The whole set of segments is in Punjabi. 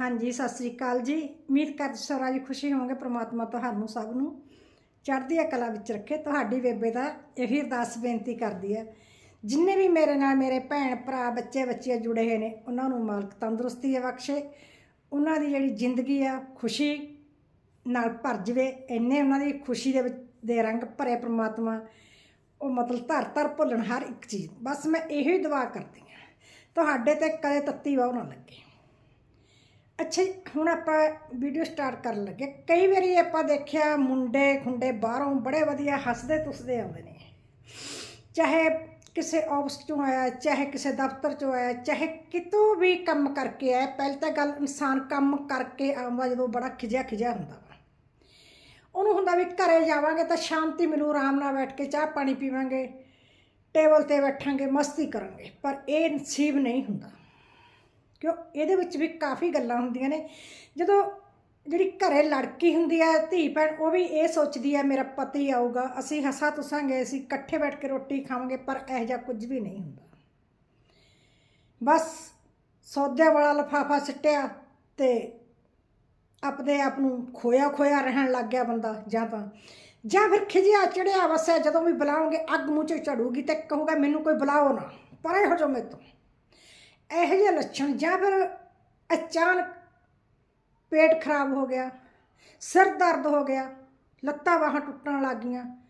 ਹਾਂਜੀ, ਸਤਿ ਸ੍ਰੀ ਅਕਾਲ ਜੀ। ਉਮੀਦ ਕਰਦੀ ਸਾਰਾ ਜੀ ਖੁਸ਼ੀ ਹੋਵਾਂਗੇ, ਪ੍ਰਮਾਤਮਾ ਤੁਹਾਨੂੰ ਸਭ ਨੂੰ ਚੜ੍ਹਦੀ ਕਲਾ ਵਿੱਚ ਰੱਖੇ। ਤੁਹਾਡੀ ਬੇਬੇ ਦਾ ਇਹੀ ਅਰਦਾਸ ਬੇਨਤੀ ਕਰਦੀ ਹੈ। ਜਿੰਨੇ ਵੀ ਮੇਰੇ ਨਾਲ ਮੇਰੇ ਭੈਣ, ਭਰਾ, ਬੱਚੇ, ਬੱਚੀਆਂ ਜੁੜੇ ਹੋਏ ਨੇ, ਉਹਨਾਂ ਨੂੰ ਮਾਲਕ ਤੰਦਰੁਸਤੀ ਹੈ ਬਖਸ਼ੇ। ਉਹਨਾਂ ਦੀ ਜਿਹੜੀ ਜ਼ਿੰਦਗੀ ਆ, ਖੁਸ਼ੀ ਨਾਲ ਭਰ ਜਵੇ। ਇੰਨੇ ਉਹਨਾਂ ਦੀ ਖੁਸ਼ੀ ਦੇ ਵਿੱਚ ਦੇ ਰੰਗ ਭਰੇ ਪ੍ਰਮਾਤਮਾ। ਉਹ ਮਤਲਬ ਧਰ ਧਰ ਭੁੱਲਣ ਹਰ ਇੱਕ ਚੀਜ਼। ਬਸ ਮੈਂ ਇਹੋ ਹੀ ਦੁਆ ਕਰਦੀ ਹਾਂ। ਤੁਹਾਡੇ ਤੇ ਕਦੇ ਤੱਤੀ ਵਾਹ ਨਾ ਲੱਗੇ। ਅੱਛਾ ਜੀ, ਹੁਣ ਆਪਾਂ ਵੀਡੀਓ ਸਟਾਰਟ ਕਰਨ ਲੱਗੇ। ਕਈ ਵਾਰੀ ਆਪਾਂ ਦੇਖਿਆ ਮੁੰਡੇ ਖੁੰਡੇ ਬਾਹਰੋਂ ਬੜੇ ਵਧੀਆ ਹੱਸਦੇ ਤੁਸਦੇ ਆਉਂਦੇ ਨੇ। ਚਾਹੇ ਕਿਸੇ ਆਫਿਸ ਚੋਂ ਆਇਆ ਚਾਹੇ ਕਿਸੇ ਦਫ਼ਤਰ ਚੋਂ ਆਇਆ ਚਾਹੇ ਕਿਤੋਂ ਵੀ ਕੰਮ ਕਰਕੇ ਆਇਆ ਪਹਿਲਾਂ ਤਾਂ ਗੱਲ ਇਨਸਾਨ ਕੰਮ ਕਰਕੇ ਆਉਂਦਾ ਜਦੋਂ ਬੜਾ ਖਿਜਿਆ ਖਿਜਿਆ ਹੁੰਦਾ। ਵਾ ਉਹਨੂੰ ਹੁੰਦਾ ਵੀ ਘਰੇ ਜਾਵਾਂਗੇ ਤਾਂ ਸ਼ਾਂਤੀ ਮਿਲੂ ਆਰਾਮ ਨਾਲ ਬੈਠ ਕੇ ਚਾਹ ਪਾਣੀ ਪੀਵਾਂਗੇ ਟੇਬਲ ਤੇ ਬੈਠਾਂਗੇ ਮਸਤੀ ਕਰਾਂਗੇ। ਪਰ ਇਹ ਨਸੀਬ ਨਹੀਂ ਹੁੰਦਾ। ਕਿਉਂ? ਇਹਦੇ ਵਿੱਚ ਵੀ ਕਾਫੀ ਗੱਲਾਂ ਹੁੰਦੀਆਂ ਨੇ। ਜਦੋਂ ਜਿਹੜੀ ਘਰੇ ਲੜਕੀ ਹੁੰਦੀ ਹੈ, ਧੀ ਭੈਣ, ਉਹ ਵੀ ਇਹ ਸੋਚਦੀ ਹੈ, ਮੇਰਾ ਪਤੀ ਆਊਗਾ, ਅਸੀਂ ਹੱਸਾ ਤੁਸਾਂਗੇ ਅਸੀਂ ਇਕੱਠੇ ਬੈਠ ਕੇ ਰੋਟੀ ਖਾਵਾਂਗੇ, ਪਰ ਇਹੋ ਜਿਹਾ ਕੁਝ ਵੀ ਨਹੀਂ ਹੁੰਦਾ। ਬਸ ਸੌਦੇ ਵਾਲਾ ਲਫਾਫਾ ਸਿੱਟਿਆ ਤੇ ਆਪਣੇ ਆਪ ਨੂੰ ਖੋਇਆ ਖੋਇਆ ਰਹਿਣ ਲੱਗ ਗਿਆ ਬੰਦਾ, ਜਾਂ ਤਾਂ ਜਾਂ ਫਿਰ ਖਿਜਿਆ, ਚੜਿਆ, ਵਸਿਆ, ਜਦੋਂ ਵੀ ਬੁਲਾਉਂਗੇ ਅੱਗ ਮੂੰਹ 'ਚ ਚੜੂਗੀ ਤੇ ਕਹੂਗਾ, ਮੈਨੂੰ ਕੋਈ ਬੁਲਾਓ ਨਾ। ਪਰੇ ਹੋ ਜਾਓ ਮੇਰੇ ਤੋਂ ਇਹੋ ਜਿਹੇ ਲੱਛਣ, ਜਾਂ ਫਿਰ ਅਚਾਨਕ ਪੇਟ ਖਰਾਬ ਹੋ ਗਿਆ, ਸਿਰ ਦਰਦ ਹੋ ਗਿਆ, ਲੱਤਾਂ ਬਾਹਾਂ ਟੁੱਟਣ ਲੱਗ ਗਈਆਂ,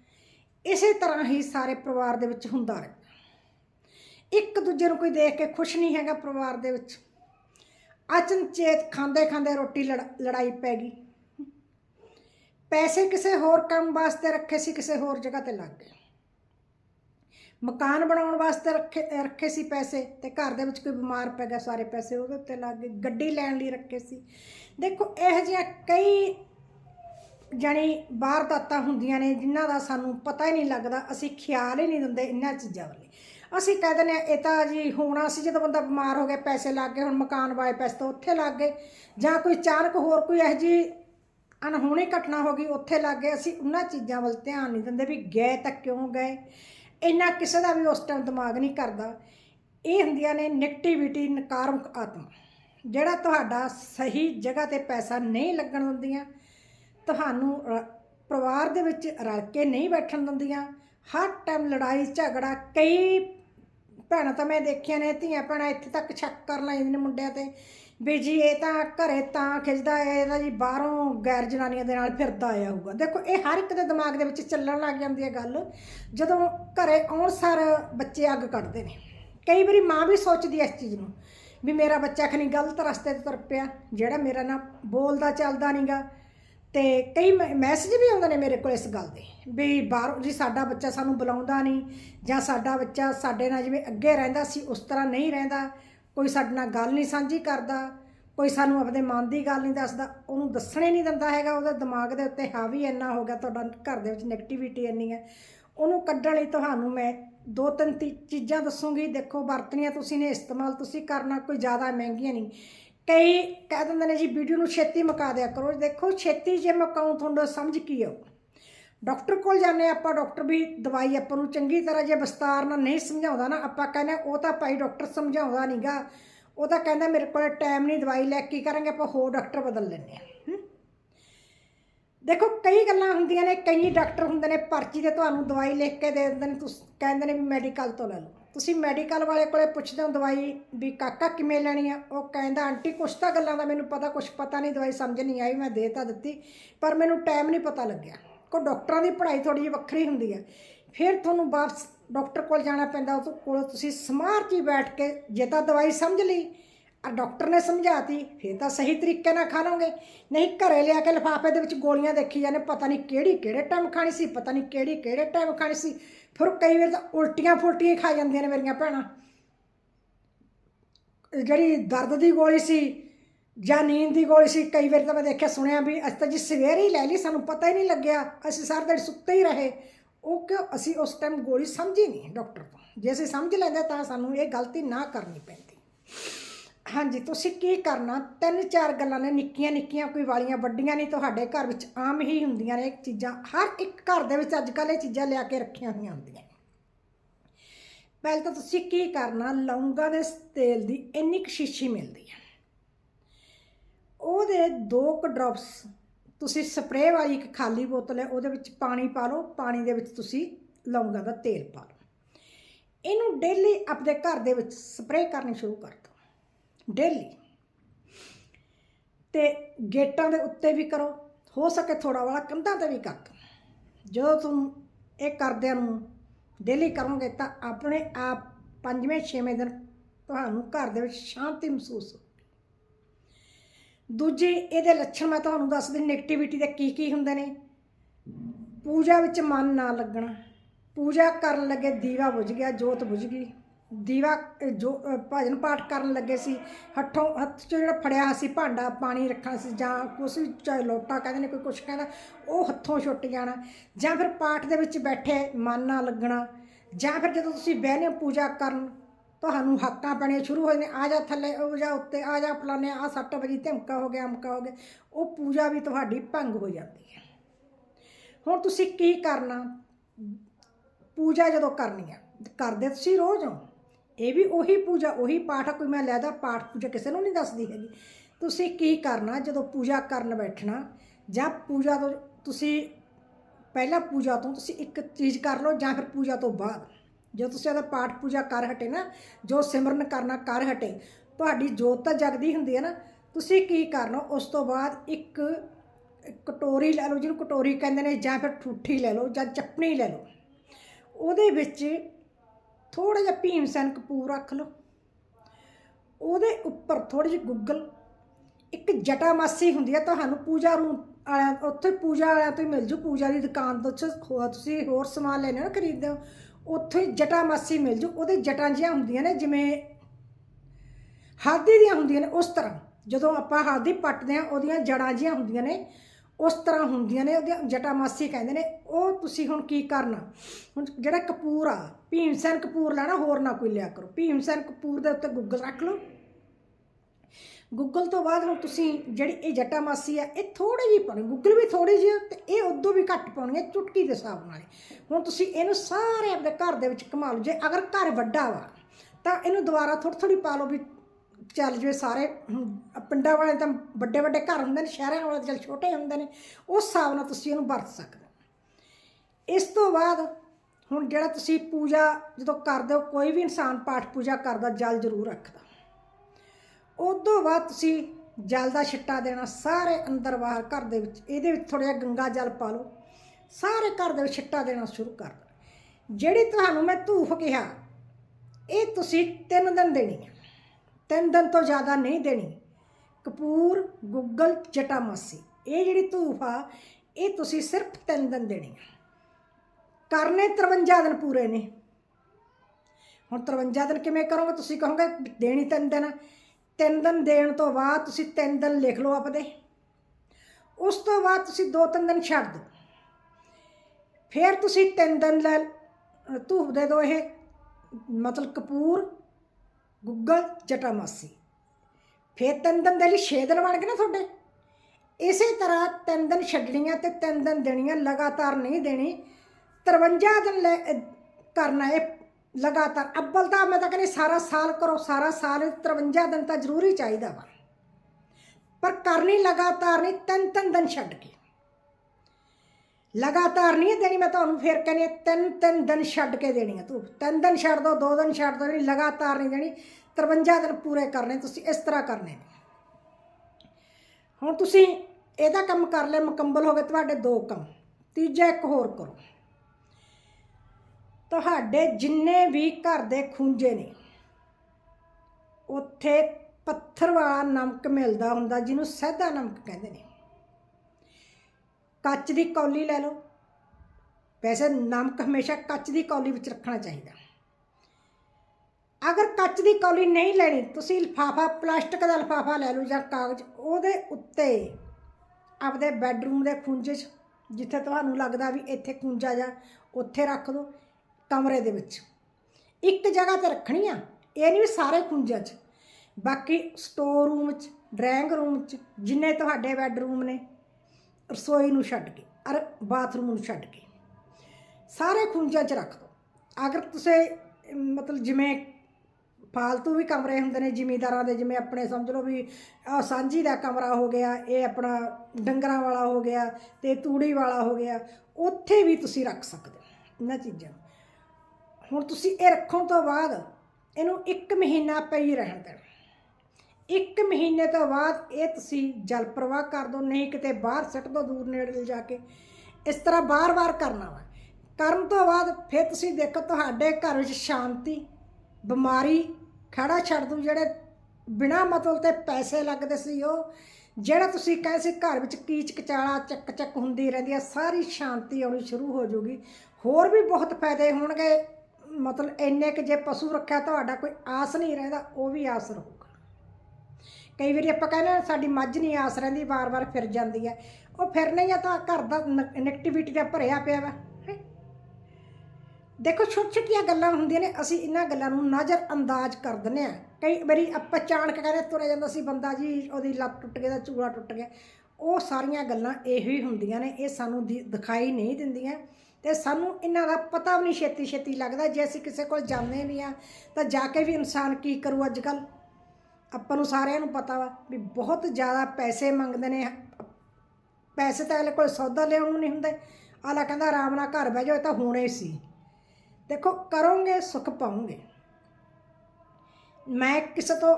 ਇਸੇ ਤਰ੍ਹਾਂ ਹੀ ਸਾਰੇ ਪਰਿਵਾਰ ਦੇ ਵਿੱਚ ਹੁੰਦਾ ਰਹਿੰਦਾ ਇੱਕ ਦੂਜੇ ਨੂੰ ਕੋਈ ਦੇਖ ਕੇ ਖੁਸ਼ ਨਹੀਂ ਹੈਗਾ ਪਰਿਵਾਰ ਦੇ ਵਿੱਚ। ਅਚਨਚੇਤ ਖਾਂਦੇ ਖਾਂਦੇ ਰੋਟੀ ਲੜ- ਲੜਾਈ ਪੈ ਗਈ। ਪੈਸੇ ਕਿਸੇ ਹੋਰ ਕੰਮ ਵਾਸਤੇ ਰੱਖੇ ਸੀ, ਕਿਸੇ ਹੋਰ ਜਗ੍ਹਾ ਤੇ ਲੱਗ ਗਏ। ਮਕਾਨ ਬਣਾਉਣ ਵਾਸਤੇ ਰੱਖੇ ਰੱਖੇ ਸੀ ਪੈਸੇ ਤੇ ਘਰ ਦੇ ਵਿੱਚ ਕੋਈ ਬਿਮਾਰ ਪੈ ਗਿਆ, ਸਾਰੇ ਪੈਸੇ ਉਹਦੇ ਉੱਤੇ ਲੱਗ ਗਏ, ਗੱਡੀ ਲੈਣ ਲਈ ਰੱਖੇ ਸੀ। ਦੇਖੋ, ਇਹੋ ਜਿਹੀਆਂ ਕਈ ਜਾਣੀ ਵਾਰਦਾਤਾਂ ਹੁੰਦੀਆਂ ਨੇ ਜਿਨ੍ਹਾਂ ਦਾ ਸਾਨੂੰ ਪਤਾ ਹੀ ਨਹੀਂ ਲੱਗਦਾ, ਅਸੀਂ ਖਿਆਲ ਹੀ ਨਹੀਂ ਦਿੰਦੇ ਇਹਨਾਂ ਚੀਜ਼ਾਂ ਵੱਲ। ਅਸੀਂ ਕਹਿ ਦਿੰਦੇ ਹਾਂ, ਇਹ ਤਾਂ ਜੀ ਹੋਣਾ ਸੀ ਜਦੋਂ ਬੰਦਾ ਬਿਮਾਰ ਹੋ ਗਿਆ, ਪੈਸੇ ਲੱਗ ਗਏ, ਹੁਣ ਮਕਾਨ ਵਾਲੇ ਪੈਸੇ ਤਾਂ ਉੱਥੇ ਲੱਗ ਗਏ, ਜਾਂ ਕੋਈ ਅਚਾਨਕ ਹੋਰ ਕੋਈ ਇਹੋ ਜਿਹੀ ਅਣਹੋਣੀ ਘਟਨਾ ਹੋ ਗਈ, ਉੱਥੇ ਲੱਗ ਗਏ, ਅਸੀਂ ਉਹਨਾਂ ਚੀਜ਼ਾਂ ਵੱਲ ਧਿਆਨ ਨਹੀਂ ਦਿੰਦੇ ਵੀ ਗਏ ਤਾਂ ਕਿਉਂ ਗਏ? ਇੰਨਾ ਕਿਸੇ ਦਾ ਵੀ ਉਸ ਟਾਈਮ ਦਿਮਾਗ ਨਹੀਂ ਕਰਦਾ। ਇਹ ਹੁੰਦੀਆਂ ਨੇ ਨੈਗੇਟਿਵਿਟੀ ਨਕਾਰਮਕ ਆਤਮਾ। ਜਿਹੜਾ ਤੁਹਾਡਾ ਸਹੀ ਜਗ੍ਹਾ ਤੇ ਪੈਸਾ ਨਹੀਂ ਲੱਗਣ ਦਿੰਦੀਆਂ, ਤੁਹਾਨੂੰ ਰ- ਪਰਿਵਾਰ ਦੇ ਵਿੱਚ ਰਲ ਕੇ ਨਹੀਂ ਬੈਠਣ ਦਿੰਦੀਆਂ। ਹਰ ਟਾਈਮ ਲੜਾਈ, ਝਗੜਾ, ਕਈ ਭੈਣਾਂ ਤਾਂ ਮੈਂ ਦੇਖੀਆਂ ਨੇ ਧੀਆਂ ਭੈਣਾਂ ਇੱਥੇ ਤੱਕ ਸ਼ੱਕ ਕਰਨ ਲੱਗ ਜਾਂਦੀਆਂ ਨੇ ਮੁੰਡਿਆਂ ਤੇ। ਵੀ ਜੀ ਇਹ ਤਾਂ ਘਰੇ ਤਾਂ ਖਿੱਚਦਾ ਹੈ, ਇਹਦਾ ਜੀ ਬਾਹਰੋਂ ਗੈਰ ਜਨਾਨੀਆਂ ਦੇ ਨਾਲ ਫਿਰਦਾ ਆਇਆ ਹੋਊਗਾ। ਦੇਖੋ, ਇਹ ਹਰ ਇੱਕ ਦੇ ਦਿਮਾਗ ਦੇ ਵਿੱਚ ਚੱਲਣ ਲੱਗ ਜਾਂਦੀ ਹੈ ਗੱਲ, ਜਦੋਂ ਘਰੇ ਆਉਣ ਸਾਰ ਬੱਚੇ ਅੱਗ ਕੱਢਦੇ ਨੇ। ਕਈ ਵਾਰੀ ਮਾਂ ਵੀ ਸੋਚਦੀ ਹੈ ਇਸ ਚੀਜ਼ ਨੂੰ ਵੀ ਮੇਰਾ ਬੱਚਾ ਖਨੀ ਗਲਤ ਰਸਤੇ ਤੇ ਤੁਰ ਪਿਆ, ਜਿਹੜਾ ਮੇਰਾ ਨਾ ਬੋਲਦਾ ਚੱਲਦਾ ਨਹੀਂਗਾ ਤੇ ਕਈ ਮੈਸੇਜ ਵੀ ਆਉਂਦੇ ਨੇ ਮੇਰੇ ਕੋਲ ਇਸ ਗੱਲ ਦੇ ਵੀ ਬਾਹਰੋਂ ਜੀ ਸਾਡਾ ਬੱਚਾ ਸਾਨੂੰ ਬੁਲਾਉਂਦਾ ਨਹੀਂ ਜਾਂ ਸਾਡਾ ਬੱਚਾ ਸਾਡੇ ਨਾਲ ਜਿਵੇਂ ਅੱਗੇ ਰਹਿੰਦਾ ਸੀ, ਉਸ ਤਰ੍ਹਾਂ ਨਹੀਂ ਰਹਿੰਦਾ। ਕੋਈ ਸਾਡੇ ਨਾਲ ਗੱਲ ਨਹੀਂ ਸਾਂਝੀ ਕਰਦਾ, ਕੋਈ ਸਾਨੂੰ ਆਪਣੇ ਮਨ ਦੀ ਗੱਲ ਨਹੀਂ ਦੱਸਦਾ, ਉਹਨੂੰ ਦੱਸਣੇ ਨਹੀਂ ਦਿੰਦਾ ਹੈਗਾ, ਉਹਦੇ ਦਿਮਾਗ ਦੇ ਉੱਤੇ ਹਾਵੀ ਇੰਨਾ ਹੋ ਗਿਆ, ਤੁਹਾਡਾ ਘਰ ਦੇ ਵਿੱਚ ਨੈਗੇਟਿਵਿਟੀ ਇੰਨੀ ਹੈ। ਉਹਨੂੰ ਕੱਢਣ ਲਈ ਤੁਹਾਨੂੰ ਮੈਂ ਦੋ ਤਿੰਨ ਤੀ- ਚੀਜ਼ਾਂ ਦੱਸੂਗੀ, ਦੇਖੋ ਵਰਤਣੀਆਂ ਤੁਸੀਂ ਨੇ, ਇਸਤੇਮਾਲ ਤੁਸੀਂ ਕਰਨਾ, ਕੋਈ ਜ਼ਿਆਦਾ ਮਹਿੰਗੀਆਂ ਨਹੀਂ। ਕਈ ਕਹਿ ਦਿੰਦੇ ਨੇ ਜੀ, ਵੀਡੀਓ ਨੂੰ ਛੇਤੀ ਮੁਕਾ ਦਿਆ ਕਰੋ। ਦੇਖੋ ਛੇਤੀ ਜੇ ਮੁਕਾਉਂ ਤੁਹਾਨੂੰ ਸਮਝ ਕੀ ਆਉ ਡਾਕਟਰ ਕੋਲ ਜਾਂਦੇ ਆਪਾਂ, ਡਾਕਟਰ ਵੀ ਦਵਾਈ ਆਪਾਂ ਨੂੰ ਚੰਗੀ ਤਰ੍ਹਾਂ ਜੇ ਵਿਸਤਾਰ ਨਾਲ ਨਹੀਂ ਸਮਝਾਉਂਦਾ ਨਾ, ਆਪਾਂ ਕਹਿੰਦੇ ਉਹ ਤਾਂ ਭਾਈ ਡਾਕਟਰ ਸਮਝਾਉਂਦਾ ਨਹੀਂਗਾ ਉਹ ਤਾਂ ਕਹਿੰਦਾ ਮੇਰੇ ਕੋਲ ਟਾਈਮ ਨਹੀਂ ਦਵਾਈ ਲੈ ਕੇ ਕੀ ਕਰਾਂਗੇ, ਆਪਾਂ ਹੋਰ ਡਾਕਟਰ ਬਦਲ ਲੈਂਦੇ ਹਾਂ ਦੇਖੋ, ਕਈ ਗੱਲਾਂ ਹੁੰਦੀਆਂ ਨੇ, ਕਈ ਡਾਕਟਰ ਹੁੰਦੇ ਨੇ, ਪਰਚੀ ਤੇ ਤੁਹਾਨੂੰ ਦਵਾਈ ਲਿਖ ਕੇ ਦੇ ਦਿੰਦੇ ਨੇ, ਤੁਸੀਂ, ਕਹਿੰਦੇ ਨੇ ਵੀ ਮੈਡੀਕਲ ਤੋਂ ਲੈ ਲਓ। ਤੁਸੀਂ ਮੈਡੀਕਲ ਵਾਲੇ ਕੋਲੇ ਪੁੱਛਦੇ ਹੋ ਦਵਾਈ ਵੀ ਕਾਕਾ ਕਿਵੇਂ ਲੈਣੀ ਆ? ਉਹ ਕਹਿੰਦਾ, ਆਂਟੀ, ਕੁਛ ਤਾਂ ਗੱਲਾਂ ਦਾ ਮੈਨੂੰ ਪਤਾ, ਕੁਛ ਪਤਾ ਨਹੀਂ ਦਵਾਈ ਸਮਝ ਨਹੀਂ ਆਈ, ਮੈਂ ਦੇ ਤਾਂ ਦਿੱਤੀ, ਪਰ ਮੈਨੂੰ ਟਾਈਮ ਨਹੀਂ ਪਤਾ ਲੱਗਿਆ। ਕੋ ਡਾਕਟਰਾਂ ਦੀ ਪੜ੍ਹਾਈ ਥੋੜੀ ਜਿਹੀ ਵੱਖਰੀ ਹੁੰਦੀ ਹੈ। ਫਿਰ ਤੁਹਾਨੂੰ ਵਾਪਸ ਡਾਕਟਰ ਕੋਲ ਜਾਣਾ ਪੈਂਦਾ ਉਹ ਕੋਲ ਤੁਸੀਂ ਸਮਾਰਟ ਹੀ ਬੈਠ ਕੇ ਜੇ ਤਾਂ ਦਵਾਈ ਸਮਝ ਲਈ, ਆ ਡਾਕਟਰ ਨੇ ਸਮਝਾਤੀ, ਫਿਰ ਤਾਂ ਸਹੀ ਤਰੀਕੇ ਨਾਲ ਖਾ ਲਓਗੇ। ਨਹੀਂ ਘਰੇ ਲਿਆ ਕੇ ਲਿਫਾਫੇ ਦੇ ਵਿੱਚ ਗੋਲੀਆਂ ਦੇਖੀ ਜਾਂਦੇ, ਪਤਾ ਨਹੀਂ ਕਿਹੜੀ ਕਿਹੜੇ ਟਾਈਮ ਖਾਣੀ ਸੀ, ਪਤਾ ਨਹੀਂ ਕਿਹੜੀ ਕਿਹੜੇ ਟਾਈਮ ਖਾਣੀ ਸੀ। ਫਿਰ ਕਈ ਵਾਰ ਤਾਂ ਉਲਟੀਆਂ ਫੁਲਟੀਆਂ ਖਾ ਜਾਂਦੀਆਂ ਨੇ ਮੇਰੀਆਂ ਭੈਣਾਂ। ਜਿਹੜੀ ਦਰਦ ਦੀ ਗੋਲੀ ਸੀ ਜਾਂ ਨੀਂਦ ਦੀ ਗੋਲੀ ਸੀ, ਕਈ ਵਾਰ ਤਾਂ ਮੈਂ ਦੇਖਿਆ, ਸੁਣਿਆ ਵੀ ਅਸੀਂ ਤਾਂ ਜੀ ਸਵੇਰੇ ਹੀ ਲੈ ਲਈ, ਸਾਨੂੰ ਪਤਾ ਹੀ ਨਹੀਂ ਲੱਗਿਆ, ਅਸੀਂ ਸਾਰਾ ਦਿਨ ਸੁੱਤੇ ਹੀ ਰਹੇ। ਉਹ ਕਿਉਂ? ਅਸੀਂ ਉਸ ਟਾਈਮ ਗੋਲੀ ਸਮਝੀ ਨਹੀਂ ਡਾਕਟਰ ਤੋਂ। ਜੇ ਅਸੀਂ ਸਮਝ ਲੈਂਦੇ ਤਾਂ ਸਾਨੂੰ ਇਹ ਗਲਤੀ ਨਾ ਕਰਨੀ ਪੈਂਦੀ। ਹਾਂਜੀ, ਤੁਸੀਂ ਕੀ ਕਰਨਾ? ਤਿੰਨ ਚਾਰ ਗੱਲਾਂ ਨੇ, ਨਿੱਕੀਆਂ ਨਿੱਕੀਆਂ, ਕੋਈ ਵਾਲੀਆਂ ਵੱਡੀਆਂ ਨਹੀਂ, ਤੁਹਾਡੇ ਘਰ ਵਿੱਚ ਆਮ ਹੀ ਹੁੰਦੀਆਂ ਨੇ ਚੀਜ਼ਾਂ। ਹਰ ਇੱਕ ਘਰ ਦੇ ਵਿੱਚ ਅੱਜ ਕੱਲ੍ਹ ਇਹ ਚੀਜ਼ਾਂ ਲਿਆ ਕੇ ਰੱਖੀਆਂ ਹੋਈਆਂ ਹੁੰਦੀਆਂ ਪਹਿਲਾਂ ਤਾਂ ਤੁਸੀਂ ਕੀ ਕਰਨਾ? ਲੌਂਗਾਂ ਦੇ ਤੇਲ ਦੀ ਇੰਨੀ ਕੁ ਸ਼ੀਸ਼ੀ ਮਿਲਦੀ ਹੈ। ਉਹਦੇ ਦੋ ਕੁ ਡ੍ਰੌਪਸ ਤੁਸੀਂ ਸਪਰੇਅ ਵਾਲੀ ਇੱਕ ਖਾਲੀ ਬੋਤਲ ਹੈ, ਉਹਦੇ ਵਿੱਚ ਪਾਣੀ ਪਾ ਲਓ, ਪਾਣੀ ਦੇ ਵਿੱਚ ਤੁਸੀਂ ਲੌਂਗਾਂ ਦਾ ਤੇਲ ਪਾ ਲਓ। ਇਹਨੂੰ ਡੇਲੀ ਆਪਣੇ ਘਰ ਦੇ ਵਿੱਚ ਸਪਰੇਅ ਕਰਨੀ ਸ਼ੁਰੂ ਕਰ ਦਿਓ ਡੇਲੀ ਤੇ ਗੇਟਾਂ ਦੇ ਉੱਤੇ ਵੀ ਕਰੋ, ਹੋ ਸਕੇ ਥੋੜਾ ਵਾਲਾ ਕੰਧਾਂ ਤੇ ਵੀ ਕਰ ਦਿਓ ਜਦੋਂ ਤੁਮ ਇਹ ਕਰਦਿਆਂ ਨੂੰ ਡੇਲੀ ਕਰੋਗੇ ਤਾਂ ਆਪਣੇ ਆਪ ਪੰਜਵੇਂ ਛੇਵੇਂ ਦਿਨ ਤੁਹਾਨੂੰ ਘਰ ਦੇ ਵਿੱਚ ਸ਼ਾਂਤੀ ਮਹਿਸੂਸ ਹੋ ਦੂਜੀ, ਇਹਦੇ ਲੱਛਣ ਮੈਂ ਤੁਹਾਨੂੰ ਦੱਸਦੀ ਨੈਗੇਟਿਵਿਟੀ ਦੇ ਕੀ ਕੀ ਹੁੰਦੇ ਨੇ। ਪੂਜਾ ਵਿੱਚ ਮਨ ਨਾ ਲੱਗਣਾ। ਪੂਜਾ ਕਰਨ ਲੱਗੇ ਦੀਵਾ ਬੁਝ ਗਿਆ, ਜੋਤ ਬੁਝ ਗਈ। ਦੀਵਾ ਜੋ ਭਜਨ ਪਾਠ ਕਰਨ ਲੱਗੇ ਸੀ, ਹੱਥੋਂ, ਹੱਥ 'ਚ ਜਿਹੜਾ ਫੜਿਆ ਸੀ, ਭਾਂਡਾ, ਪਾਣੀ ਰੱਖਣਾ ਸੀ, ਜਾਂ ਕੁਛ ਵੀ, ਚਾਹੇ ਲੋਟਾ ਕਹਿੰਦੇ ਨੇ, ਕੋਈ ਕੁਛ ਕਹਿੰਦਾ, ਉਹ ਹੱਥੋਂ ਛੁੱਟ ਜਾਣਾ। ਜਾਂ ਫਿਰ ਪਾਠ ਦੇ ਵਿੱਚ ਬੈਠੇ ਮਨ ਨਾ ਲੱਗਣਾ। ਜਾਂ ਫਿਰ ਜਦੋਂ ਤੁਸੀਂ ਬਹਿਨੇ ਹੋ ਪੂਜਾ ਕਰਨ ਤੁਹਾਨੂੰ ਹੱਕਾਂ ਪੈਣੀਆਂ ਸ਼ੁਰੂ ਹੋ ਜਾਂਦੀਆਂ ਆ ਜਾ ਥੱਲੇ, ਉਹ ਜਾ ਉੱਤੇ, ਆ ਜਾ ਫਲਾਣੇ, ਆ ਸੱਟ ਵਜੇ, ਧਮਕਾ ਹੋ ਗਿਆ, ਅਮਕਾ ਹੋ ਗਿਆ, ਉਹ ਪੂਜਾ ਵੀ ਤੁਹਾਡੀ ਭੰਗ ਹੋ ਜਾਂਦੀ ਹੈ। ਹੁਣ ਤੁਸੀਂ ਕੀ ਕਰਨਾ? ਪੂਜਾ ਜਦੋਂ ਕਰਨੀ ਹੈ, ਕਰਦੇ ਤੁਸੀਂ ਰੋਜ਼ ਹੋ? ਇਹ ਵੀ ਉਹੀ ਪੂਜਾ, ਉਹੀ ਪਾਠ ਕੋਈ ਮੈਂ ਲੈਦਾ ਪਾਠ ਪੂਜਾ ਕਿਸੇ ਨੂੰ ਨਹੀਂ ਦੱਸਦੀ ਹੈਗੀ। ਤੁਸੀਂ ਕੀ ਕਰਨਾ ਜਦੋਂ ਪੂਜਾ ਕਰਨ ਬੈਠਣਾ? ਜਾਂ ਪੂਜਾ ਤੋਂ ਤੁਸੀਂ, ਪਹਿਲਾਂ ਪੂਜਾ ਤੋਂ ਤੁਸੀਂ ਇੱਕ ਚੀਜ਼ ਕਰ ਲਓ ਜਾਂ ਫਿਰ ਪੂਜਾ ਤੋਂ ਬਾਅਦ? ਜੋ ਤੁਸੀਂ ਉਹਦਾ ਪਾਠ ਪੂਜਾ ਕਰ ਹਟੇ ਨਾ, ਜੋ ਸਿਮਰਨ ਕਰਨਾ ਕਰ ਹਟੇ, ਤੁਹਾਡੀ ਜੋਤ ਤਾਂ ਜਗਦੀ ਹੁੰਦੀ ਹੈ ਨਾ, ਤੁਸੀਂ ਕੀ ਕਰਨਾ ਉਸ ਤੋਂ ਬਾਅਦ ਇੱਕ ਕਟੋਰੀ ਲੈ ਲਓ, ਜਿਹਨੂੰ ਕਟੋਰੀ ਕਹਿੰਦੇ ਨੇ, ਜਾਂ ਫਿਰ ਠੂਠੀ ਲੈ ਲਓ, ਜਾਂ ਚਪਣੀ ਲੈ ਲਓ। ਉਹਦੇ ਵਿੱਚ ਥੋੜਾ ਜਿਹਾ ਭੀਮ ਸੈਨ ਕਪੂਰ ਰੱਖ ਲਓ। ਉਹਦੇ ਉੱਪਰ ਥੋੜੀ ਜਿਹੀ ਗੁੱਗਲ, ਇੱਕ ਜਟਾਮਾਸੀ ਹੁੰਦੀ ਹੈ, ਤੁਹਾਨੂੰ ਪੂਜਾ ਰੂਮ ਵਾਲਿਆਂ, ਉੱਥੇ ਪੂਜਾ ਵਾਲਿਆਂ ਤੋਂ ਹੀ ਮਿਲ ਜੂ, ਪੂਜਾ ਦੀ ਦੁਕਾਨ ਤੋਂ, ਉੱਥੇ ਹੋ- ਤੁਸੀਂ ਹੋਰ ਸਮਾਨ ਲੈਣਾ ਨਾ ਖਰੀਦਦੇ ਹੋ? ਉੱਥੇ ਹੀ ਜਟਾਮਾਸੀ ਮਿਲ ਜੂ, ਉਹਦੇ ਜਟਾਂ ਜਿਹੀਆਂ ਹੁੰਦੀਆਂ ਨੇ, ਜਿਵੇਂ ਹਲਦੀ ਦੀਆਂ ਹੁੰਦੀਆਂ ਨੇ, ਉਸ ਤਰ੍ਹਾਂ। ਜਦੋਂ ਆਪਾਂ ਹਲਦੀ ਪੱਟਦੇ ਆ ਉਹਦੀਆਂ ਜੜਾਂ ਜਿਹੀਆਂ ਹੁੰਦੀਆਂ ਨੇ, ਉਸ ਤਰ੍ਹਾਂ ਹੁੰਦੀਆਂ ਨੇ, ਉਹਦੀਆਂ ਜਟਾਮਾਸੀ ਕਹਿੰਦੇ ਨੇ, ਉਹ ਤੁਸੀਂ ਹੁਣ ਕੀ ਕਰਨਾ? ਹੁਣ ਜਿਹੜਾ ਕਪੂਰ ਆ ਭੀਮਸੈਨ ਕਪੂਰ ਲੈਣਾ, ਹੋਰ ਨਾ ਕੋਈ ਲਿਆ ਕਰੋ। ਭੀਮਸੈਨ ਕਪੂਰ ਦੇ ਉੱਤੇ ਗੁੱਗਲ ਰੱਖ ਲਓ। ਗੂਗਲ ਤੋਂ ਬਾਅਦ ਹੁਣ ਤੁਸੀਂ ਜਿਹੜੀ ਇਹ ਜੱਟਾ ਮਾਸੀ ਆ, ਇਹ ਥੋੜੀ ਜਿਹੀ ਪਾਉਣੀ ਗੂਗਲ ਵੀ ਥੋੜੀ ਜਿਹੀ ਆ ਤੇ ਇਹ ਉਦੋਂ ਵੀ ਘੱਟ ਪਾਉਣੀ ਹੈ ਚੁਟਕੀ ਦੇ ਹਿਸਾਬ ਨਾਲ ਹੁਣ ਤੁਸੀਂ ਇਹਨੂੰ ਸਾਰੇ ਆਪਣੇ ਘਰ ਦੇ ਵਿੱਚ ਘੁਮਾ ਲਓ ਜੇ ਅਗਰ ਘਰ ਵੱਡਾ ਵਾ, ਤਾਂ ਇਹਨੂੰ ਦੁਬਾਰਾ ਥੋੜੀ ਥੋੜੀ ਪਾ ਲਓ ਵੀ ਚੱਲ ਜਵੇ ਸਾਰੇ ਹੁਣ ਪਿੰਡਾਂ ਵਾਲੇ ਤਾਂ ਵੱਡੇ ਵੱਡੇ ਘਰ ਹੁੰਦੇ ਨੇ, ਸ਼ਹਿਰਾਂ ਵਾਲੇ ਤਾਂ ਚੱਲ ਛੋਟੇ ਹੁੰਦੇ ਨੇ, ਉਸ ਹਿਸਾਬ ਨਾਲ ਤੁਸੀਂ ਇਹਨੂੰ ਵਰਤ ਸਕਦੇ ਹੋ। ਇਸ ਤੋਂ ਬਾਅਦ ਹੁਣ ਜਿਹੜਾ ਤੁਸੀਂ ਪੂਜਾ ਜਦੋਂ ਕਰਦੇ ਹੋ, ਕੋਈ ਵੀ ਇਨਸਾਨ ਪਾਠ ਪੂਜਾ ਕਰਦਾ, ਜਲ ਜ਼ਰੂਰ ਰੱਖਦਾ। ਉਦੋਂ ਬਾਅਦ ਤੁਸੀਂ ਜਲ ਦਾ ਛਿੱਟਾ ਦੇਣਾ, ਸਾਰੇ ਅੰਦਰ ਬਾਹਰ ਘਰ ਦੇ ਵਿੱਚ, ਇਹਦੇ ਵਿੱਚ ਥੋੜਾ ਜਿਹਾ ਗੰਗਾ ਜਲ ਪਾ ਲਓ, ਸਾਰੇ ਘਰ ਦੇ ਵਿੱਚ ਛਿੱਟਾ ਦੇਣਾ ਸ਼ੁਰੂ ਕਰ ਦਿਓ। ਜਿਹੜੀ ਤੁਹਾਨੂੰ ਮੈਂ ਧੂਫ ਕਿਹਾ, ਇਹ ਤੁਸੀਂ ਤਿੰਨ ਦਿਨ ਦੇਣੀ ਹੈ। ਤਿੰਨ ਦਿਨ ਤੋਂ ਜ਼ਿਆਦਾ ਨਹੀਂ ਦੇਣੀ। ਕਪੂਰ, ਗੁੱਗਲ, ਜਟਾਮਾਸੀ, ਇਹ ਜਿਹੜੀ ਧੂਫ ਆ, ਇਹ ਤੁਸੀਂ ਸਿਰਫ ਤਿੰਨ ਦਿਨ ਦੇਣੀ ਹੈ। ਕਰਨੇ 53 ਦਿਨ ਪੂਰੇ ਨੇ। ਹੁਣ 53 ਦਿਨ ਕਿਵੇਂ ਕਰੋਗੇ? ਤੁਸੀਂ ਕਹੋਗੇ, ਦੇਣੀ ਤਿੰਨ ਦਿਨ। ਤਿੰਨ ਦਿਨ ਦੇਣ ਤੋਂ ਬਾਅਦ ਤੁਸੀਂ ਤਿੰਨ ਦਿਨ ਲਿਖ ਲਓ ਆਪਦੇ। ਉਸ ਤੋਂ ਬਾਅਦ ਤੁਸੀਂ ਦੋ ਤਿੰਨ ਦਿਨ ਛੱਡ ਦਿਓ। ਫਿਰ ਤੁਸੀਂ ਤਿੰਨ ਦਿਨ ਲੈ ਧੂਪ ਦੇ ਦਿਓ ਇਹ, ਮਤਲਬ ਕਪੂਰ, ਗੁੱਗਲ, ਜਟਾਮਾਸੀ। ਫਿਰ ਤਿੰਨ ਦਿਨ ਦੇ ਲਈ 6 ਦਿਨ ਬਣ ਗਏ ਨਾ ਤੁਹਾਡੇ। ਇਸੇ ਤਰ੍ਹਾਂ ਤਿੰਨ ਦਿਨ ਛੱਡਣੀਆਂ ਤੇ ਤਿੰਨ ਦਿਨ ਦੇਣੀਆਂ, ਲਗਾਤਾਰ ਨਹੀਂ ਦੇਣੀ। 53 ਦਿਨ ਲੈ ਕਰਨਾ ਇਹ ਲਗਾਤਾਰ ਅੱਬਲ ਤਾਂ ਮੈਂ ਤਾਂ ਕਹਿੰਦੀ ਸਾਰਾ ਸਾਲ ਕਰੋ, ਸਾਰਾ ਸਾਲ 53 ਦਿਨ ਤਾਂ ਜ਼ਰੂਰੀ ਚਾਹੀਦਾ ਵਾ। ਪਰ ਕਰਨੀ ਲਗਾਤਾਰ ਨਹੀਂ, ਤਿੰਨ ਤਿੰਨ ਦਿਨ ਛੱਡ ਕੇ। ਲਗਾਤਾਰ ਨਹੀਂ ਦੇਣੀ, ਮੈਂ ਤੁਹਾਨੂੰ ਫੇਰ ਕਹਿੰਦੀ ਤਿੰਨ ਤਿੰਨ ਦਿਨ ਛੱਡ ਕੇ ਦੇਣੀ ਆ ਤੂੰ ਤਿੰਨ ਦਿਨ ਛੱਡ ਦੋ ਦੋ ਦਿਨ ਛੱਡ ਦੋ, ਨਹੀਂ ਲਗਾਤਾਰ ਨਹੀਂ ਦੇਣੀ 53 ਦਿਨ ਪੂਰੇ ਕਰਨੇ ਤੁਸੀਂ ਇਸ ਤਰ੍ਹਾਂ ਕਰਨੇ ਹੁਣ ਤੁਸੀਂ ਇਹਦਾ ਕੰਮ ਕਰ ਲਿਆ, ਮੁਕੰਮਲ ਹੋ ਗਏ ਤੁਹਾਡੇ ਦੋ ਕੰਮ। ਤੀਜਾ ਇੱਕ ਹੋਰ ਕਰੋ। ਤੁਹਾਡੇ ਜਿੰਨੇ ਵੀ ਘਰ ਦੇ ਖੂੰਜੇ ਨੇ, ਉੱਥੇ ਪੱਥਰ ਵਾਲਾ ਨਮਕ ਮਿਲਦਾ ਹੁੰਦਾ, ਜਿਹਨੂੰ ਸਹਿਦਾ ਨਮਕ ਕਹਿੰਦੇ ਨੇ। ਕੱਚ ਦੀ ਕੌਲੀ ਲੈ ਲਓ। ਵੈਸੇ ਨਮਕ ਹਮੇਸ਼ਾ ਕੱਚ ਦੀ ਕੌਲੀ ਵਿੱਚ ਰੱਖਣਾ ਚਾਹੀਦਾ। ਅਗਰ ਕੱਚ ਦੀ ਕੌਲੀ ਨਹੀਂ ਲੈਣੀ, ਤੁਸੀਂ ਲਿਫਾਫਾ, ਪਲਾਸਟਿਕ ਦਾ ਲਿਫਾਫਾ ਲੈ ਲਓ ਜਾਂ ਕਾਗਜ਼, ਉਹਦੇ ਉੱਤੇ ਆਪਦੇ ਬੈੱਡਰੂਮ ਦੇ ਖੂੰਜੇ 'ਚ, ਜਿੱਥੇ ਤੁਹਾਨੂੰ ਲੱਗਦਾ ਵੀ ਇੱਥੇ ਖੂੰਜਾ ਜਾ, ਉੱਥੇ ਰੱਖ ਦਿਓ ਕਮਰੇ ਦੇ ਵਿੱਚ। ਇੱਕ ਜਗ੍ਹਾ ਤੇ ਰੱਖਣੀ ਆ ਇਹ ਨਹੀਂ ਵੀ ਸਾਰੇ ਖੂੰਜਾਂ 'ਚ। ਬਾਕੀ ਸਟੋਰ ਰੂਮ 'ਚ ਡਰਾਇੰਗ ਰੂਮ 'ਚ, ਜਿੰਨੇ ਤੁਹਾਡੇ ਬੈੱਡਰੂਮ ਨੇ, ਰਸੋਈ ਨੂੰ ਛੱਡ ਕੇ, ਅਰ ਬਾਥਰੂਮ ਨੂੰ ਛੱਡ ਕੇ। ਸਾਰੇ ਖੂੰਜਾਂ 'ਚ ਰੱਖ ਦਿਓ ਅਗਰ ਤੁਸੀਂ, ਮਤਲਬ ਜਿਵੇਂ ਫਾਲਤੂ ਵੀ ਕਮਰੇ ਹੁੰਦੇ ਨੇ ਜ਼ਿਮੀਂਦਾਰਾਂ ਦੇ, ਜਿਵੇਂ ਆਪਣੇ ਸਮਝ ਲਓ ਵੀ ਸਾਂਝੀ ਦਾ ਕਮਰਾ ਹੋ ਗਿਆ, ਇਹ ਆਪਣਾ ਡੰਗਰਾਂ ਵਾਲਾ ਹੋ ਗਿਆ ਤੇ ਤੂੜੀ ਵਾਲਾ ਹੋ ਗਿਆ, ਉੱਥੇ ਵੀ ਤੁਸੀਂ ਰੱਖ ਸਕਦੇ ਹੋ ਇਹਨਾਂ ਚੀਜ਼ਾਂ ਨੂੰ। ਹੁਣ ਤੁਸੀਂ ਇਹ ਰੱਖਣ ਤੋਂ ਬਾਅਦ ਇਹਨੂੰ 1 ਮਹੀਨਾ ਪਈ ਰਹਿਣ ਦੇਣਾ। ਇੱਕ ਮਹੀਨੇ ਤੋਂ ਬਾਅਦ ਇਹ ਤੁਸੀਂ ਜਲ ਪ੍ਰਵਾਹ ਕਰ ਦਿਓ, ਨਹੀਂ ਕਿਤੇ ਬਾਹਰ ਸਿੱਟ ਦਿਓ ਦੂਰ ਨੇੜੇ ਲਿਜਾ ਕੇ। ਇਸ ਤਰ੍ਹਾਂ ਬਾਰ-ਬਾਰ ਕਰਨਾ ਵਾ। ਕਰਨ ਤੋਂ ਬਾਅਦ ਫਿਰ ਤੁਸੀਂ ਦੇਖੋ ਤੁਹਾਡੇ ਘਰ ਵਿੱਚ ਸ਼ਾਂਤੀ, ਬਿਮਾਰੀ ਖੜਾ ਛੱਡ ਦੂ ਜਿਹੜੇ ਬਿਨਾ ਮਤਲਬ ਤੇ ਪੈਸੇ ਲੱਗਦੇ ਸੀ ਉਹ, ਜਿਹੜਾ ਤੁਸੀਂ ਕਹੇ ਸੀ ਘਰ ਵਿੱਚ ਕੀਚ ਕਚਾਲਾ ਚੱਕ ਚੱਕ ਹੁੰਦੀ ਰਹਿੰਦੀ ਆ, ਸਾਰੀ ਸ਼ਾਂਤੀ ਆਉਣੀ ਸ਼ੁਰੂ ਹੋ ਜੂਗੀ। ਹੋਰ ਵੀ ਬਹੁਤ ਫਾਇਦੇ ਹੋਣਗੇ। ਮਤਲਬ ਇੰਨੇ ਕਿ ਜੇ ਪਸ਼ੂ ਰੱਖਿਆ ਤੁਹਾਡਾ ਕੋਈ ਆਸ ਨਹੀਂ ਰਹਿੰਦਾ ਉਹ ਵੀ ਆਸ ਰਹੂਗਾ। ਕਈ ਵਾਰੀ ਆਪਾਂ ਕਹਿੰਦੇ ਹਾਂ, ਸਾਡੀ ਮੱਝ ਨਹੀਂ ਆਸ ਰਹਿੰਦੀ ਵਾਰ-ਵਾਰ ਫਿਰ ਜਾਂਦੀ ਹੈ। ਉਹ ਫਿਰ ਨਹੀਂ ਆ ਤਾਂ ਘਰ ਦਾ ਨੈਗੇਟਿਵਿਟੀ ਦਾ ਭਰਿਆ ਪਿਆ ਵਾ ਹੈਂ। ਦੇਖੋ ਛੋਟੀ ਛੋਟੀਆਂ ਗੱਲਾਂ ਹੁੰਦੀਆਂ ਨੇ ਅਸੀਂ ਇਹਨਾਂ ਗੱਲਾਂ ਨੂੰ ਨਜ਼ਰ ਅੰਦਾਜ਼ ਕਰ ਦਿੰਦੇ ਆ ਕਈ ਵਾਰੀ ਆਪਾਂ ਅਚਾਨਕ ਕਹਿੰਦੇ ਤੁਰਿਆ ਜਾਂਦਾ ਸੀ ਬੰਦਾ ਜੀ ਉਹਦੀ ਲੱਤ ਟੁੱਟ ਗਈ ਦਾ ਚੂੜਾ ਟੁੱਟ ਗਿਆ। ਉਹ ਸਾਰੀਆਂ ਗੱਲਾਂ ਇਹੋ ਹੀ ਹੁੰਦੀਆਂ ਨੇ ਇਹ ਸਾਨੂੰ ਦਿਖਾਈ ਨਹੀਂ ਦਿੰਦੀਆਂ। ਤੇ ਸਾਨੂੰ ਇਹਨਾਂ ਦਾ ਪਤਾ ਵੀ ਨਹੀਂ ਛੇਤੀ ਛੇਤੀ ਲੱਗਦਾ, ਜੇ ਅਸੀਂ ਕਿਸੇ ਕੋਲ ਜਾਂਦੇ ਵੀ ਆ ਤਾਂ ਜਾ ਕੇ ਵੀ ਇਨਸਾਨ ਕੀ ਕਰੂ ਅੱਜ ਕੱਲ ਆਪਾਂ ਨੂੰ ਸਾਰਿਆਂ ਨੂੰ ਪਤਾ ਵਾ ਵੀ ਬਹੁਤ ਜ਼ਿਆਦਾ ਪੈਸੇ ਮੰਗਦੇ ਨੇ। ਪੈਸੇ ਤਾਂ ਅਗਲੇ ਕੋਲ ਸੌਦਾ ਲਿਆਉਣ ਨੂੰ ਨਹੀਂ ਹੁੰਦੇ। ਆਲਾ ਕਹਿੰਦਾ, ਆਰਾਮ ਨਾਲ ਘਰ ਬਹਿ ਜਾਓ, ਇਹ ਤਾਂ ਹੋਣੇ ਸੀ। ਦੇਖੋ, ਕਰੋਗੇ, ਸੁੱਖ ਪਾਉਂਗੇ। ਮੈਂ ਕਿਸੇ ਤੋਂ,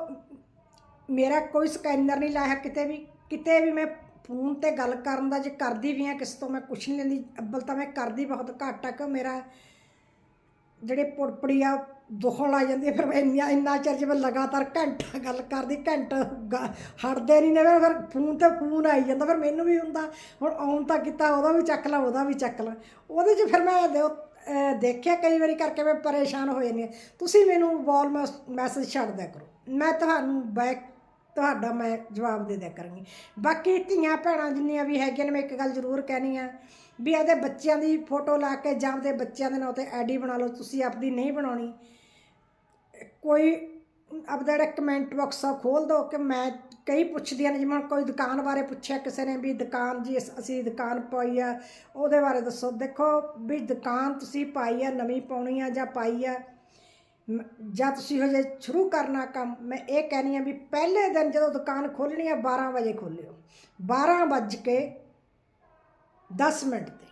ਮੇਰਾ ਕੋਈ ਸਕੈਨਰ ਨਹੀਂ ਲਾਇਆ ਕਿਤੇ ਵੀ ਕਿਤੇ ਵੀ ਮੈਂ ਫੋਨ ਤੇ ਗੱਲ ਕਰਨ ਦਾ ਜੇ ਕਰਦੀ ਵੀ ਆ ਕਿਸੇ ਤੋਂ ਮੈਂ ਕੁਛ ਨਹੀਂ ਲੈਂਦੀ। ਅੱਬਲ ਤਾਂ ਮੈਂ ਕਰਦੀ ਬਹੁਤ ਘੱਟ ਆ ਕਿ ਮੇਰਾ ਜਿਹੜੇ ਪੁੜਪੜੀ ਆ ਦੁਖਣ ਲੱਗ ਜਾਂਦੀ ਆ, ਫਿਰ ਮੈਂ ਇੰਨਾ ਇੰਨਾ ਚਿਰ ਜੇ ਮੈਂ ਲਗਾਤਾਰ ਘੰਟਾ ਗੱਲ ਕਰਦੀ ਘੰਟਾ ਗ- ਹਟਦੇ ਨਹੀਂ ਨੇ ਫਿਰ ਫਿਰ ਫੋਨ ਤੇ ਫੋਨ ਆਈ ਜਾਂਦਾ ਫਿਰ ਮੈਨੂੰ ਵੀ ਹੁੰਦਾ ਹੁਣ ਆਉਣ ਤਾਂ ਕੀਤਾ ਉਹਦਾ ਵੀ ਚੱਕ ਲਾ ਉਹਦਾ ਵੀ ਚੱਕ ਲਾ। ਉਹਦੇ 'ਚ ਫਿਰ ਮੈਂ ਦੇ- ਅਹ ਦੇਖਿਆ ਕਈ ਵਾਰੀ ਕਰਕੇ ਮੈਂ ਪਰੇਸ਼ਾਨ ਹੋ ਜਾਂਦੀ ਹਾਂ ਤੁਸੀਂ ਮੈਨੂੰ ਵੌਲ ਮੈਸੇਜ ਛੱਡ ਦਿਆ ਕਰੋ। ਮੈਂ ਤੁਹਾਨੂੰ ਬੈਕ ਤੁਹਾਡਾ ਮੈਂ ਜਵਾਬ ਦੇ ਦਿਆ ਕਰਾਂਗੀ। ਬਾਕੀ ਧੀਆਂ ਭੈਣਾਂ ਜਿੰਨੀਆਂ ਵੀ ਹੈਗੀਆਂ ਨੇ, ਮੈਂ ਇੱਕ ਗੱਲ ਜ਼ਰੂਰ ਕਹਿਣੀ ਆ ਵੀ ਇਹਦੇ ਬੱਚਿਆਂ ਦੀ ਫੋਟੋ ਲਾ ਕੇ ਜਾਂ ਦੇ ਬੱਚਿਆਂ ਦੇ ਨਾਂ ਤੇ ਆਈਡੀ ਬਣਾ ਲਓ, ਤੁਸੀਂ ਆਪਦੀ ਨਹੀਂ ਬਣਾਉਣੀ। ਕੋਈ ਆਪਦਾ ਜਿਹੜਾ ਕਮੈਂਟ ਬਾਕਸ ਆ ਖੋਲ ਦਿਓ ਕਿ ਮੈਂ ਕਈ ਪੁੱਛਦੀਆਂ ਨੇ, ਜਿਵੇਂ ਹੁਣ ਕੋਈ ਦੁਕਾਨ ਬਾਰੇ ਪੁੱਛਿਆ ਕਿਸੇ ਨੇ ਵੀ ਦੁਕਾਨ ਜੀ, ਅਸ- ਅਸੀਂ ਦੁਕਾਨ ਪਾਈ ਆ, ਉਹਦੇ ਬਾਰੇ ਦੱਸੋ। ਦੇਖੋ ਵੀ ਦੁਕਾਨ ਤੁਸੀਂ ਪਾਈ ਆ, ਨਵੀਂ ਪਾਉਣੀ ਆ ਜਾਂ ਪਾਈ ਆ ਮ- ਜਾਂ ਤੁਸੀਂ ਹਜੇ ਸ਼ੁਰੂ ਕਰਨਾ ਕੰਮ, ਮੈਂ ਇਹ ਕਹਿਣੀ ਆ ਵੀ ਪਹਿਲੇ ਦਿਨ ਜਦੋਂ ਦੁਕਾਨ ਖੋਲਣੀ ਆ 12 ਵਜੇ ਖੋਲਿਓ 12 ਵੱਜ ਕੇ 10 ਮਿੰਟ ਤੇ,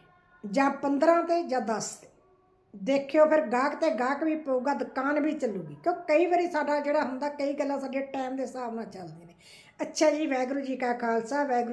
ਜਾਂ 15 ਤੇ, ਜਾਂ 10 ਤੇ। ਦੇਖਿਓ ਫਿਰ ਗਾਹਕ ਤੇ ਗਾਹਕ ਵੀ ਪਊਗਾ, ਦੁਕਾਨ ਵੀ ਚੱਲੂਗੀ। ਕਿਉਂ? ਕਈ ਵਾਰੀ ਸਾਡਾ ਜਿਹੜਾ ਹੁੰਦਾ, ਕਈ ਗੱਲਾਂ ਸਾਡੇ ਟਾਈਮ ਦੇ ਹਿਸਾਬ ਨਾਲ ਚੱਲਦੀਆਂ ਨੇ। ਅੱਛਾ ਜੀ, ਵਾਹਿਗੁਰੂ ਜੀ ਕਾ ਖਾਲਸਾ, ਵਾਹਿਗੁਰੂ